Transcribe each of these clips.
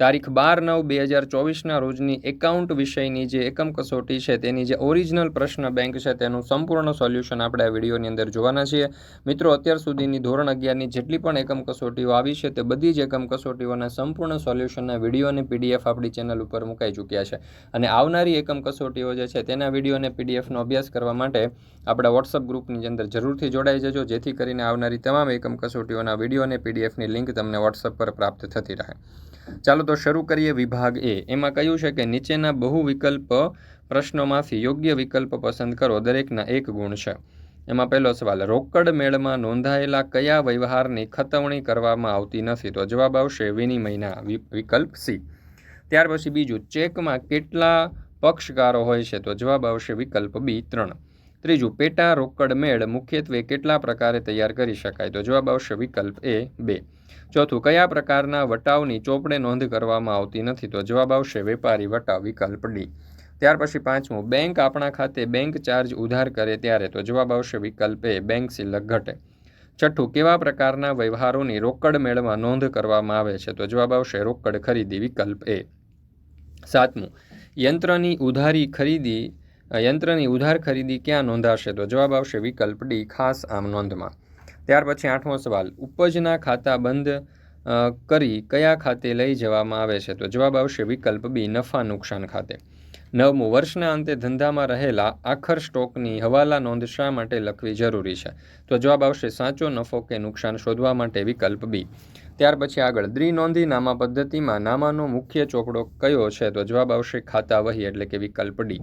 તારીખ બાર નવ બે હજાર ચોવીસના રોજની એકાઉન્ટ વિષયની જે એકમ કસોટી છે તેની જે ઓરિજિનલ પ્રશ્ન બેંક છે તેનું સંપૂર્ણ સોલ્યુશન આપણે આ વિડીયોની અંદર જોવાના છીએ. મિત્રો, અત્યાર સુધીની ધોરણ અગિયારની જેટલી પણ એકમ કસોટીઓ આવી છે તે બધી જ એકમ કસોટીઓના સંપૂર્ણ સોલ્યુશનના વીડિયો અને પીડીએફ આપણી ચેનલ ઉપર મુકાઈ ચૂક્યા છે. અને આવનારી એકમ કસોટીઓ જે છે તેના વીડિયો અને પીડીએફનો અભ્યાસ કરવા માટે આપણા વોટ્સઅપ ગ્રુપની અંદર જરૂરથી જોડાઈ જજો, જેથી કરીને આવનારી તમામ એકમ કસોટીઓના વીડિયો અને પીડીએફની લિંક તમને વોટ્સઅપ પર પ્રાપ્ત થતી રહે. ચાલો તો શરૂ કરીએ વિભાગ એ. એમાં કહ્યું છે કે નીચેના બહુ વિકલ્પ પ્રશ્નોમાંથી યોગ્ય વિકલ્પ પસંદ કરો, દરેકના એક ગુણ છે. એમાં પહેલો સવાલ, રોકડ મેળમાં નોંધાયેલા કયા વ્યવહારની ખતવણી કરવામાં આવતી નથી? તો જવાબ આવશે વિનિમયના વિકલ્પ સી. ત્યાર પછી બીજું, ચેકમાં કેટલા પક્ષકારો હોય છે? તો જવાબ આવશે વિકલ્પ બી, ત્રણ. ત્રીજું, પેટા રોકડ મેળ મુખ્યત્વે કેટલા પ્રકારે તૈયાર કરી શકાય? તો જવાબ આવશે વિકલ્પ એ, બે. ચોથું, કયા પ્રકારના વટાવની ચોપડે નોંધ કરવામાં આવતી નથી? તો જવાબ આવશે વેપારી વટાવ વિકલ્પ ડી. ત્યાર પછી પાંચમું, બેંક આપણા ખાતે બેંક ચાર્જ ઉધાર કરે ત્યારે? તો જવાબ આવશે વિકલ્પ એ, બેંક સિલક ઘટે. છઠ્ઠું, કેવા પ્રકારના વ્યવહારોની રોકડ મેળમાં નોંધ કરવામાં આવે છે? તો જવાબ આવશે રોકડ ખરીદી વિકલ્પ એ. સાતમું, યંત્રની ઉધારી ખરીદી યંત્રની ઉધાર ખરીદી ક્યાં નોંધાશે? તો જવાબ આવશે વિકલ્પ ડી, ખાસ આમ નોંધમાં. ત્યાર પછી આઠમો સવાલ, ઉપજના ખાતા બંધ કરી કયા ખાતે લઈ જવામાં આવે છે? તો જવાબ આવશે વિકલ્પ બી, નફા નુકસાન ખાતે. નવમું, વર્ષના અંતે ધંધામાં રહેલા આખર સ્ટોકની હવાલા નોંધ શા માટે લખવી જરૂરી છે? તો જવાબ આવશે સાચો નફો કે નુકસાન શોધવા માટે વિકલ્પ બી. ત્યાર પછી આગળ, દ્વિનોંધી નામા પદ્ધતિમાં નામાનો મુખ્ય ચોપડો કયો છે? તો જવાબ આવશે ખાતા વહી, એટલે કે વિકલ્પ ડી.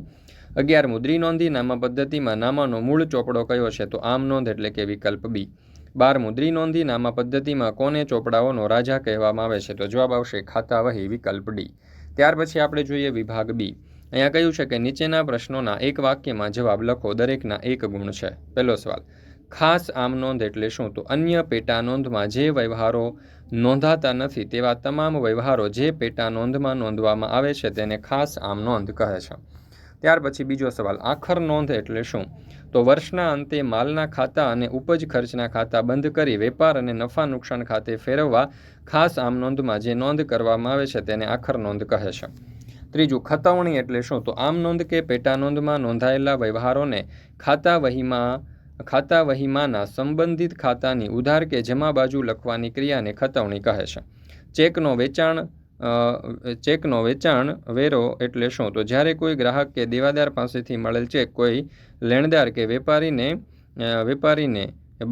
અગિયારમું નોંધી, નામા પદ્ધતિમાં નામાનો મૂળ ચોપડો કયો છે? તો આમ નોંધ એટલે કે વિકલ્પ બી. બારમું નોંધી, નામા પદ્ધતિમાં કોને ચોપડાઓનો રાજા કહેવામાં આવે છે? તો જવાબ આવશે ખાતા વહી વિકલ્પ ડી. ત્યાર પછી આપણે જોઈએ વિભાગ બી. અહીંયા કહ્યું છે કે નીચેના પ્રશ્નોના એક વાક્યમાં જવાબ લખો. દરેકના એક ગુણ છે. પહેલો સવાલ. ખાસ આમ નોંધ એટલે શું? તો અન્ય પેટા નોંધમાં જે વ્યવહારો નોંધાતા નથી તેવા તમામ વ્યવહારો જે પેટા નોંધમાં નોંધવામાં આવે છે તેને ખાસ આમ નોંધ કહે છે. ત્યાર પછી બીજો સવાલ, આખર નોંધ એટલે શું? તો વર્ષના અંતે માલના ખાતા અને ઉપજ ખર્ચના ખાતા બંધ કરી વેપાર અને નફા નુકસાન ખાતે ફેરવવા ખાસ આમ નોંધમાં જે નોંધ કરવામાં આવે છે તેને આખર નોંધ કહે છે. ત્રીજું, ખતવણી એટલે શું? તો આમ નોંધ કે પેટા નોંધમાં નોંધાયેલા વ્યવહારોને ખાતા વહીમાં, ખાતા વહીમાંના સંબંધિત ખાતાની ઉધાર કે જમા બાજુ લખવાની ક્રિયાને ખતવણી કહે છે. ચેકનો વેચાણ ચેકનો વેચાણ વેરો એટલે શું? તો જ્યારે કોઈ ગ્રાહક કે દેવાદાર પાસેથી મળેલ ચેક કોઈ લેણદાર કે વેપારીને વેપારીને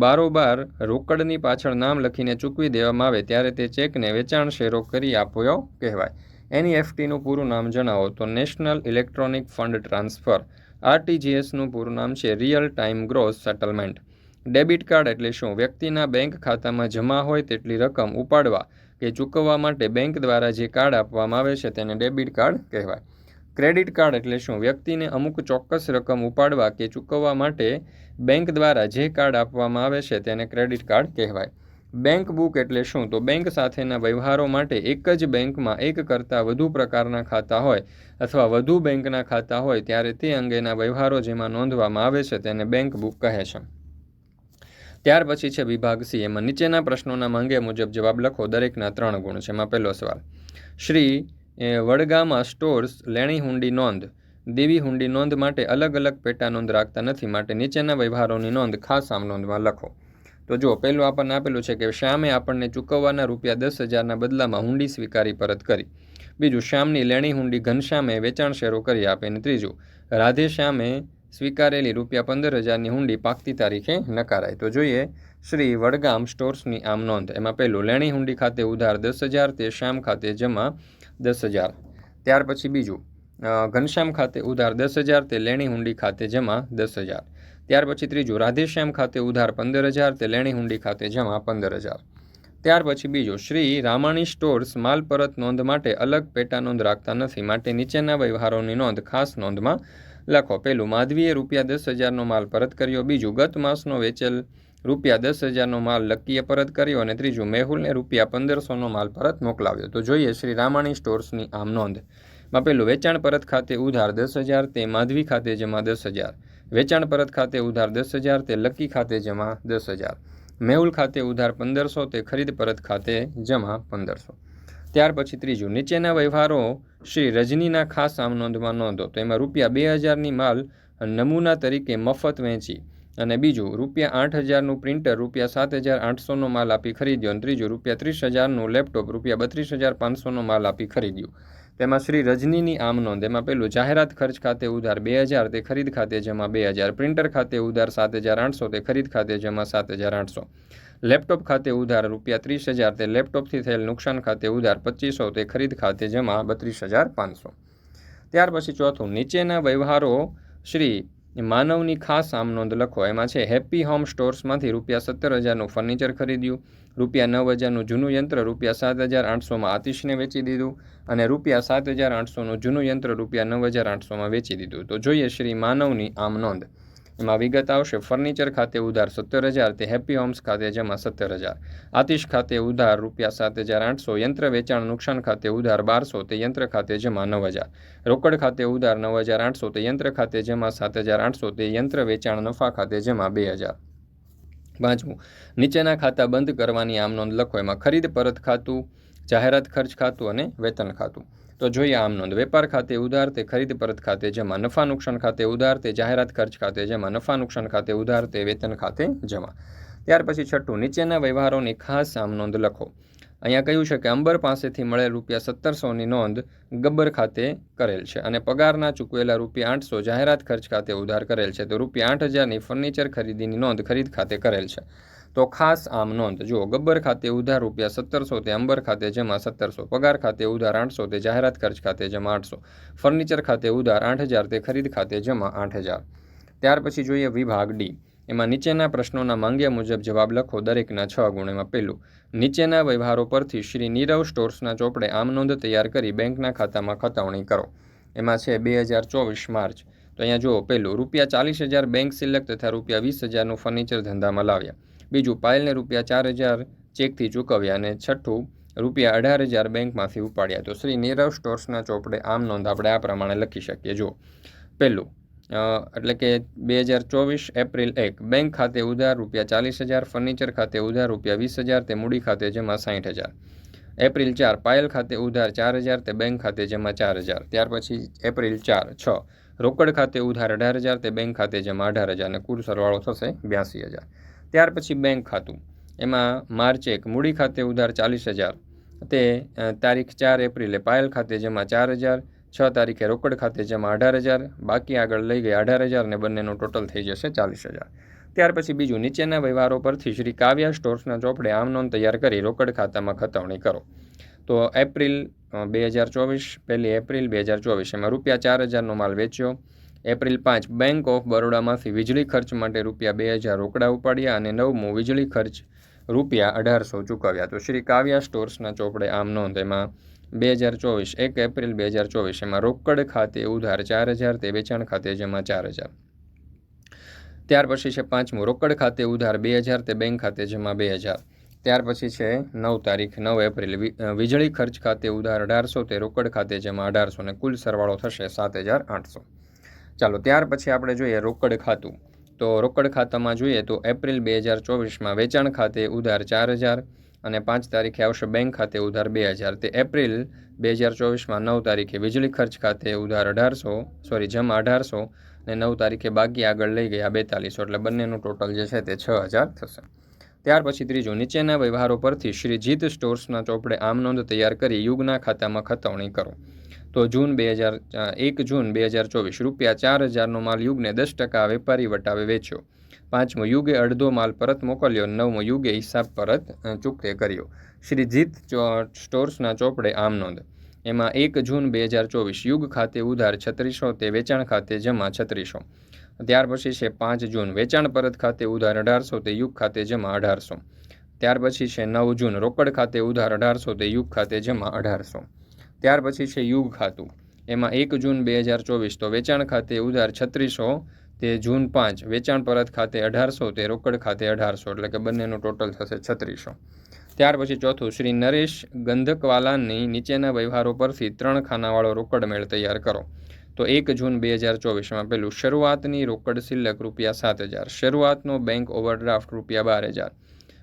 બારોબાર રોકડની પાછળ નામ લખીને ચૂકવી દેવામાં આવે, ત્યારે તે ચેકને વેચાણ શેરો કરી આપ્યો કહેવાય. એનઈએફટીનું પૂરું નામ જણાવો. તો નેશનલ ઇલેક્ટ્રોનિક ફંડ ટ્રાન્સફર. આરટીજીએસનું પૂરું નામ છે real time gross settlement. Debit card એટલે શું? વ્યક્તિના બેંક ખાતામાં જમા હોય તેટલી રકમ ઉપાડવા. કે ચૂકવવા માટે બેંક દ્વારા જે કાર્ડ આપવામાં આવે છે તેને ડેબિટ કાર્ડ કહેવાય. ક્રેડિટ કાર્ડ એટલે શું? વ્યક્તિને અમુક ચોક્કસ રકમ ઉપાડવા કે ચૂકવવા માટે બેંક દ્વારા જે કાર્ડ આપવામાં આવે છે તેને ક્રેડિટ કાર્ડ કહેવાય. બેંક બુક એટલે શું? તો બેંક સાથેના વ્યવહારો માટે એક જ બેંકમાં એક કરતાં વધુ પ્રકારના ખાતા હોય અથવા વધુ બેંકના ખાતા હોય ત્યારે તે અંગેના વ્યવહારો જેમાં નોંધવામાં આવે છે તેને બેંક બુક કહે છે. ત્યાર પછી છે વિભાગ સી. એમાં નીચેના પ્રશ્નોના માંગે મુજબ જવાબ લખો. દરેકના ત્રણ ગુણ છે. એમાં પહેલો સવાલ. શ્રી વડગામા સ્ટોર્સ લેણી હુંડી નોંધ. દેવી હુંડી નોંધ માટે અલગ અલગ પેટા નોંધ રાખતા નથી. માટે નીચેના વ્યવહારોની નોંધ ખાસ આમ નોંધમાં લખો. તો જો પહેલું આપણને આપેલું છે કે શ્યામે આપણને ચૂકવવાના રૂપિયા દસ હજારના બદલામાં હુંડી સ્વીકારી પરત કરી. બીજું, શ્યામની લેણી હુંડી ઘનશ્યામે વેચાણ શેરો કરી આપે. અને ત્રીજું રાધે શ્યામે સ્વીકારેલી રૂપિયા પંદર હજારની હુંડી પાકતી તારીખે નકારાય. તો જોઈએ શ્રી વડગામ સ્ટોર્સની આમ નોંધ. એમાં પહેલું, લેણી હુંડી ખાતે ઉધાર દસ હજાર, તે શ્યામ ખાતે જમા દસ હજાર. ત્યાર પછી બીજું ઘનશ્યામ ખાતે ઉધાર દસ હજાર, તે લેણી હુંડી ખાતે જમા દસ હજાર. ત્યાર પછી ત્રીજું, રાધેશ્યામ ખાતે ઉધાર પંદર હજાર, તે લેણી હુંડી ખાતે જમા પંદર હજાર. ત્યાર પછી બીજું, શ્રી રામાણી સ્ટોર્સ માલ પરત નોંધ માટે અલગ પેટા નોંધ રાખતા નથી. માટે નીચેના વ્યવહારોની નોંધ ખાસ નોંધમાં લખો પહેલું માધવીએ રૂપિયા દસ હજારનો માલ પરત કર્યો, બીજું ગત માસનો વેચેલ રૂપિયા દસ હજારનો માલ લકીએ પરત કર્યો અને ત્રીજું મેહુલને રૂપિયા પંદરસોનો માલ પરત મોકલાવ્યો. તો જોઈએ શ્રી રામાણી સ્ટોર્સની આમ નોંધ. માં પેલું, વેચાણ પરત ખાતે ઉધાર દસ હજાર, તે માધવી ખાતે જમા દસ હજાર. વેચાણ પરત ખાતે ઉધાર દસ હજાર, તે લકી ખાતે જમા દસ હજાર. મેહુલ ખાતે ઉધાર પંદરસો, તે ખરીદ પરત ખાતે જમા પંદરસો. ત્યાર પછી ત્રીજું, નીચેના વ્યવહારો શ્રી રજનીના ખાસ આમ નોંધમાં નોંધો. તો એમાં રૂપિયા બે હજારની માલ નમૂના તરીકે મફત વહેંચી અને બીજું, રૂપિયા આઠ હજારનું પ્રિન્ટર રૂપિયા સાત હજાર આઠસોનો માલ આપી ખરીદ્યો. અને ત્રીજું, રૂપિયા ત્રીસ હજારનું લેપટોપ રૂપિયા બત્રીસ હજાર પાંચસોનો માલ આપી ખરીદ્યું. તેમાં શ્રી રજનીની આમ નોંધ. એમાં પેલું જાહેરાત ખર્ચ ખાતે ઉધાર બે હજાર, તે ખરીદ ખાતે જમા બે હજાર. પ્રિન્ટર ખાતે ઉધાર સાત હજાર આઠસો, તે ખરીદ ખાતે જમા સાત હજાર આઠસો. લેપટોપ ખાતે ઉધાર રૂપિયા ત્રીસ હજાર તે લેપટોપથી થયેલ નુકસાન ખાતે ઉધાર પચીસો તે ખરીદ ખાતે જમા બત્રીસ હજાર પાંચસો. ત્યાર પછી ચોથું, નીચેના વ્યવહારો શ્રી માનવની ખાસ આમ નોંધ લખો. એમાં છે હેપી હોમ સ્ટોર્સમાંથી રૂપિયા સત્તર હજારનું ફર્નિચર ખરીદ્યું. રૂપિયા નવ હજારનું જૂનું યંત્ર રૂપિયા સાત હજાર આઠસોમાં આતિશને વેચી દીધું અને રૂપિયા સાત હજાર આઠસોનું જૂનું યંત્ર રૂપિયા નવ હજાર આઠસોમાં વેચી દીધું. તો જોઈએ શ્રી માનવની આમ નોંધ. એમાં વિગત આવશે. ફર્નિચર ખાતે ઉધાર સત્તર હજાર તે હેપી હોમ્સ ખાતે જમા સત્તર હજાર. આતિશ ખાતે ઉધાર રૂપિયા સાત હજાર આઠસો. યંત્ર વેચાણ નુકસાન ખાતે ઉધાર બારસો તે યંત્ર ખાતે જમા નવ હજાર. રોકડ ખાતે ઉધાર નવ હજાર આઠસો તે યંત્ર ખાતે જમા સાત હજાર આઠસો. તે યંત્ર વેચાણ નફા ખાતે જમા બે હજાર. પાંચમું, નીચેના ખાતા બંધ કરવાની આમ નોંધ લખો. એમાં ખરીદ પરત ખાતું, જાહેરાત ખર્ચ ખાતું અને વેતન ખાતું. તો જોઈએ આમ નોંધ વેપાર ખાતે ઉધાર તે ખરીદ પરત ખાતે જમા, નફા નુકસાન ખાતે ઉધાર તે જાહેરાત ખર્ચ ખાતે જમા, નફા નુકસાન ખાતે ઉધાર તે વેતન ખાતે જમા. ત્યાર પછી છઠ્ઠું, નીચેના વ્યવહારોની ખાસ આમ નોંધ લખો. અહીંયા કહ્યું છે કે અંબર પાસેથી મળેલ રૂપિયા સત્તરસોની નોંધ ગબ્બર ખાતે કરેલ છે અને પગારના ચૂકવેલા રૂપિયા આઠસો જાહેરાત ખર્ચ ખાતે ઉધાર કરેલ છે. તો રૂપિયા આઠ હજારની ફર્નિચર ખરીદીની નોંધ ખરીદ ખાતે કરેલ છે. તો ખાસ આમ નોંધ, જુઓ, ગબ્બર ખાતે ઉધાર રૂપિયા સત્તરસો તે અંબર ખાતે, જમા સત્તરસો, પગાર ખાતે ઉધાર આઠસો તે, જાહેરાત ખર્ચ ખાતે, જમા આઠસો, ફર્નિચર ખાતે ઉધાર આઠ હજાર તે, ખરીદ ખાતે, જમા આઠ હજાર ત્યાર પછી જોઈએ વિભાગ ડી. એમાં નીચેના પ્રશ્નોના માંગ્યા મુજબ જવાબ લખો દરેકના છ ગુણ એમાં પહેલું. નીચેના વ્યવહારો પરથી શ્રી નીરવ સ્ટોર્સના ચોપડે આમ નોંધ તૈયાર કરી બેંકના ખાતામાં ખતવણી કરો. એમાં છે બે હજાર ચોવીસ માર્ચ. તો અહીંયા જુઓ, પહેલું, રૂપિયા ચાલીસ હજાર બેંક સિલેક્ટ તથા રૂપિયા વીસ હજારનું ફર્નિચર ધંધામાં લાવ્યા. બીજું પાયલને રૂપિયા ચાર હજાર ચેકથી ચૂકવ્યા અને છઠ્ઠું રૂપિયા અઢાર હજાર બેંકમાંથી ઉપાડ્યા. તો શ્રી નીરવ સ્ટોર્સના ચોપડે આમ નોંધ આપણે આ પ્રમાણે લખી શકીએ. જો પહેલું એટલે કે બે હજાર ચોવીસ એપ્રિલ એક, બેંક ખાતે ઉધાર રૂપિયા ચાલીસ હજાર, ફર્નિચર ખાતે ઉધાર રૂપિયા વીસ હજાર, તે મૂડી ખાતે જમા સાઠ હજાર. એપ્રિલ ચાર, પાયલ ખાતે ઉધાર ચાર હજાર, તે બેંક ખાતે જમા ચાર હજાર. ત્યાર પછી એપ્રિલ ચાર, છ, રોકડ ખાતે ઉધાર અઢાર હજાર, તે બેંક ખાતે જમા અઢાર હજાર અને કુલ સરવાળો થશે બ્યાસી હજાર. ત્યાર પછી બેંક ખાતું. એમાં માર્ચ એક મૂડી ખાતે ઉધાર ચાલીસ હજાર. તે તારીખ ચાર એપ્રિલે પાયલ ખાતે જમા ચાર હજાર, છ તારીખે રોકડ ખાતે જમા અઢાર હજાર, બાકી આગળ લઈ ગઈ અઢાર હજાર ને બંનેનો ટોટલ થઈ જશે ચાલીસ હજાર. ત્યાર પછી બીજું નીચેના વ્યવહારો પરથી શ્રી કાવ્યા સ્ટોર્સના ચોપડે આમ નોંધ તૈયાર કરી રોકડ ખાતામાં ખતવણી કરો. તો એપ્રિલ બે હજાર ચોવીસ, પહેલી એપ્રિલ બે હજાર ચોવીસ એમાં રૂપિયા ચાર હજારનો માલ વેચ્યો. એપ્રિલ પાંચ, બેંક ઓફ બરોડામાંથી વીજળી ખર્ચ માટે રૂપિયા બે હજાર રોકડા ઉપાડ્યા અને નવમું વીજળી ખર્ચ રૂપિયા અઢારસો ચૂકવ્યા. તો શ્રી કાવ્યા સ્ટોર્સના ચોપડે આમ નોંધ, એમાં બે હજાર ચોવીસ, એક એપ્રિલ બે હજાર ચોવીસ, એમાં રોકડ ખાતે ઉધાર ચાર હજાર, તે વેચાણ ખાતે જેમાં ચાર હજાર. ત્યાર પછી છે પાંચમું, રોકડ ખાતે ઉધાર બે હજાર, તે બેંક ખાતે જેમાં બે હજાર. ત્યાર પછી છે નવ તારીખ, નવ એપ્રિલ વીજળી ખર્ચ ખાતે ઉધાર અઢારસો, તે રોકડ ખાતે જેમાં અઢારસો ને કુલ સરવાળો થશે સાત હજાર આઠસો. ચાલો, ત્યાર પછી આપણે જોઈએ રોકડ ખાતું. તો રોકડ ખાતામાં જોઈએ તો એપ્રિલ બે હજાર ચોવીસમાં વેચાણ ખાતે ઉધાર ચાર હજાર અને પાંચ તારીખે આવશે બેંક ખાતે ઉધાર બે હજાર. તે એપ્રિલ બે હજાર ચોવીસમાં નવ તારીખે વીજળી ખર્ચ ખાતે ઉધાર અઢારસો, સોરી, જમા અઢારસો અને નવ તારીખે બાકી આગળ લઈ ગયા બેતાલીસો. એટલે બંનેનું ટોટલ જે છે તે છ હજાર થશે. ત્યાર પછી ત્રીજું નીચેના વ્યવહારો પરથી શ્રી જીત સ્ટોર્સના ચોપડે આમ નોંધ તૈયાર કરી યુગના ખાતામાં ખતવણી કરો. તો જૂન બે હજાર એક જૂન બે હજાર ચોવીસ, રૂપિયા ચાર હજારનો માલ યુગને દસ ટકા વેપારી વટાવે વેચ્યો. પાંચમો યુગે અડધો માલ પરત મોકલ્યો, નવમો યુગે હિસાબ પરત ચૂકતે કર્યો. શ્રી જીત સ્ટોર્સના ચોપડે આમ નોંધ એમાં એક જૂન બે હજાર ચોવીસ, યુગ ખાતે ઉધાર છત્રીસો તે વેચાણ ખાતે જમા છત્રીસો. ત્યાર પછી છે પાંચ જૂન, વેચાણ પરત ખાતે ઉધાર અઢારસો તે યુગ ખાતે જમા અઢારસો. ત્યાર પછી છે નવ જૂન, રોકડ ખાતે ઉધાર અઢારસો તે યુગ ખાતે જમા અઢારસો. ત્યાર પછી છે યુગ ખાતું. એમાં એક જૂન બે હજાર ચોવીસ તો વેચાણ ખાતે ઉધાર છત્રીસો તે જૂન પાંચ, વેચાણ પરત ખાતે અઢારસો તે રોકડ ખાતે અઢારસો, એટલે કે બંનેનું ટોટલ થશે છત્રીસો. ત્યાર પછી ચોથું, શ્રી નરેશ ગંધકવાલાની નીચેના વ્યવહારો પરથી ત્રણ ખાનાવાળો રોકડ મેળ તૈયાર કરો. તો એક જૂન બે હજાર ચોવીસમાં પેલું, શરૂઆતની રોકડ સિલ્લક રૂપિયા સાત હજાર, શરૂઆતનો બેંક ઓવરડ્રાફ્ટ રૂપિયા બાર હજાર.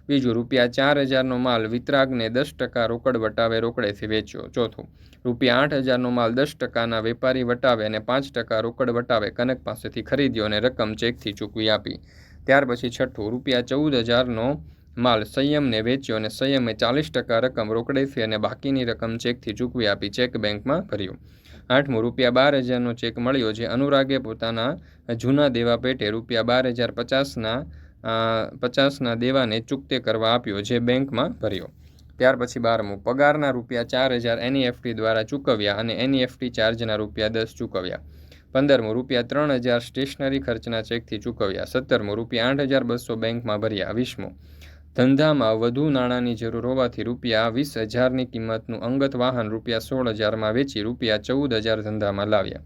બીજું, રૂપિયા ચાર હજારનો માલ વિતરાગને દસ ટકા રોકડ વટાવે રોકડેથી વેચ્યો. ચોથું, રૂપિયા આઠ હજારનો માલ દસ ટકાના વેપારી વટાવે અને પાંચ ટકા રોકડ વટાવે કનક પાસેથી ખરીદ્યો અને રકમ ચેકથી ચૂકવી આપી. ત્યાર પછી છઠ્ઠું, રૂપિયા ચૌદ હજારનો માલ સંયમને વેચ્યો અને સંયમે ચાલીસ ટકા રકમ રોકડેથી અને બાકીની રકમ ચેકથી ચૂકવી આપી ચેક બેંકમાં ભર્યો. આઠમું, રૂપિયા બાર હજારનો ચેક મળ્યો જે અનુરાગે પોતાના જૂના દેવા પેટે રૂપિયા બાર હજાર પચાસના પચાસના દેવાને ચૂકતે કરવા આપ્યો જે બેંકમાં ભર્યો. ત્યાર પછી બારમું, પગારના રૂપિયા ચાર હજાર એનઈએફટી દ્વારા ચૂકવ્યા અને એનઈએફટી ચાર્જના રૂપિયા દસ ચૂકવ્યા. પંદરમું, રૂપિયા ત્રણ હજાર સ્ટેશનરી ખર્ચના ચેકથી ચૂકવ્યા. સત્તરમું, રૂપિયા આઠ હજાર બસો બેંકમાં ભર્યા. વીસમું ધંધામાં વધુ નાણાંની જરૂર હોવાથી રૂપિયા વીસ હજારની કિંમતનું અંગત વાહન રૂપિયા સોળ હજારમાં વેચી રૂપિયા ચૌદ હજાર ધંધામાં લાવ્યા.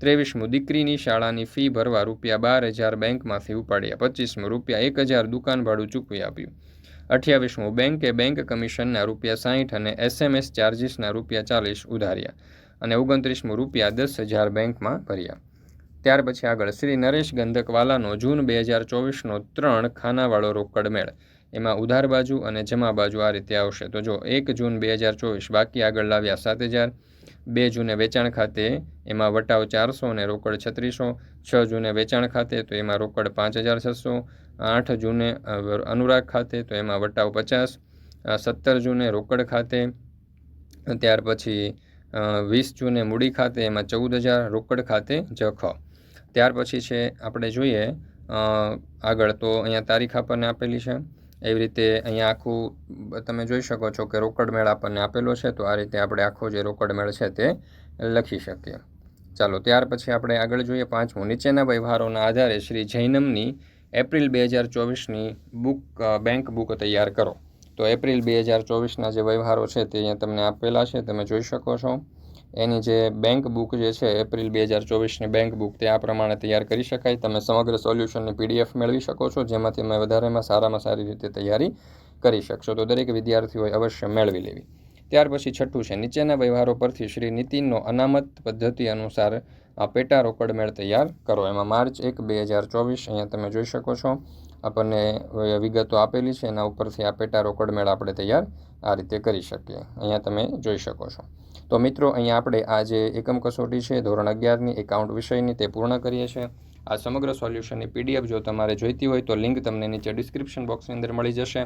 ત્રેવીસમું દીકરીની શાળાની ફી ભરવા રૂપિયા બાર હજાર બેંકમાંથી ઉપાડ્યા. પચીસમું રૂપિયા એક હજાર દુકાન ભાડું ચૂકવી આપ્યું. અઠ્યાવીસમું બેંકે બેંક કમિશનના રૂપિયા સાહીઠ અને એસએમએસ ચાર્જિસના રૂપિયા ચાલીસ ઉધાર્યા અને ઓગણત્રીસમું રૂપિયા દસ હજાર બેંકમાં ભર્યા. ત્યાર પછી આગળ શ્રી નરેશ ગંધકવાલાનો જૂન બે હજાર ચોવીસનો ત્રણ ખાનાવાળો રોકડ મેળ. એમાં ઉધાર બાજુ અને જમા બાજુ આ રીતે આવશે. તો જો એક જૂન બે હજાર ચોવીસ બાકી આગળ લાવ્યા સાત હજાર, બે જૂને વેચાણ ખાતે એમાં વટાવ ચારસો અને રોકડ છત્રીસો, છ જૂને વેચાણ ખાતે તો એમાં રોકડ પાંચ હજાર છસો, આઠ જૂને અનુરાગ ખાતે તો એમાં વટાવ પચાસ સત્તર જૂને રોકડ ખાતે, ત્યાર પછી વીસ જૂને મૂડી ખાતે એમાં ચૌદ હજાર, રોકડ ખાતે જખ ત્યાર પછી છે, આપણે જોઈએ આગળ તો અહીંયા તારીખ આપણને આપેલી છે. એવી રીતે અહીંયા આખું, તમે જોઈ શકો છો કે રોકડ મેળ આપણને આપેલો છે, તો આ રીતે આપણે આખો જે રોકડ મેળ છે તે લખી શકીએ. ચાલો, ત્યાર પછી આપણે આગળ જોઈએ પાંચમું. નીચેના વ્યવહારોના આધારે શ્રી જૈનમની એપ્રિલ બે હજાર ચોવીસની બુક બેંક બુક તૈયાર કરો. તો એપ્રિલ બે હજાર ચોવીસના જે વ્યવહારો છે તે અહીંયા તમને આપેલા છે, તમે જોઈ શકો છો. એની જે બેંક બુક જે છે એપ્રિલ બે હજાર ચોવીસની બેંક બુક તે આ પ્રમાણે તૈયાર કરી શકાય. તમે સમગ્ર સોલ્યુશનની પીડીએફ મેળવી શકો છો, જેમાંથી તમે વધારેમાં સારામાં સારી રીતે તૈયારી કરી શકશો. તો દરેક વિદ્યાર્થીઓએ અવશ્ય મેળવી લેવી. ત્યાર પછી છઠ્ઠું છે, નીચેના વ્યવહારો પરથી શ્રી નીતિનનો અનામત પદ્ધતિ અનુસાર આ પેટા રોકડ મેળ તૈયાર કરો. એમાં માર્ચ એક, બે હજાર ચોવીસ, અહીંયા તમે જોઈ શકો છો. આપણને વિગતો આપેલી છે, એના ઉપરથી આ પેટા રોકડ મેળ આપણે તૈયાર આ રીતે કરી શકીએ. અહીંયા તમે જોઈ શકો છો. તો મિત્રો, અહીંયા આપણે આ જે એકમ કસોટી છે, ધોરણ અગિયારની એકાઉન્ટ વિષયની તે પૂર્ણ કરીએ છીએ. આ સમગ્ર સોલ્યુશનની પીડીએફ જો તમારે જોઈતી હોય તો લિંક તમને નીચે ડિસ્ક્રિપ્શન બોક્સની અંદર મળી જશે.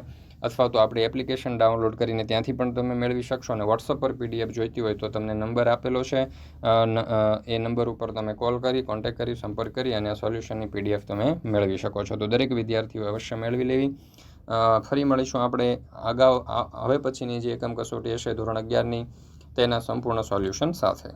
અથવા તો આપણી એપ્લિકેશન ડાઉનલોડ કરીને ત્યાંથી પણ તમે મેળવી શકશો અને વોટ્સઅપ પર પીડીએફ જોઈતી હોય તો તમને નંબર આપેલો છે. એ નંબર ઉપર તમે કોલ કરી કોન્ટેક્ટ કરી, સંપર્ક કરી અને આ સોલ્યુશનની પીડીએફ તમે મેળવી શકો છો. તો દરેક વિદ્યાર્થીઓ અવશ્ય મેળવી લેવી. ફરી મળીશું આપણે અગાઉ હવે પછીની જે એકમ કસોટી હશે ધોરણ અગિયારની. તેના સંપૂર્ણ સોલ્યુશન સાથે.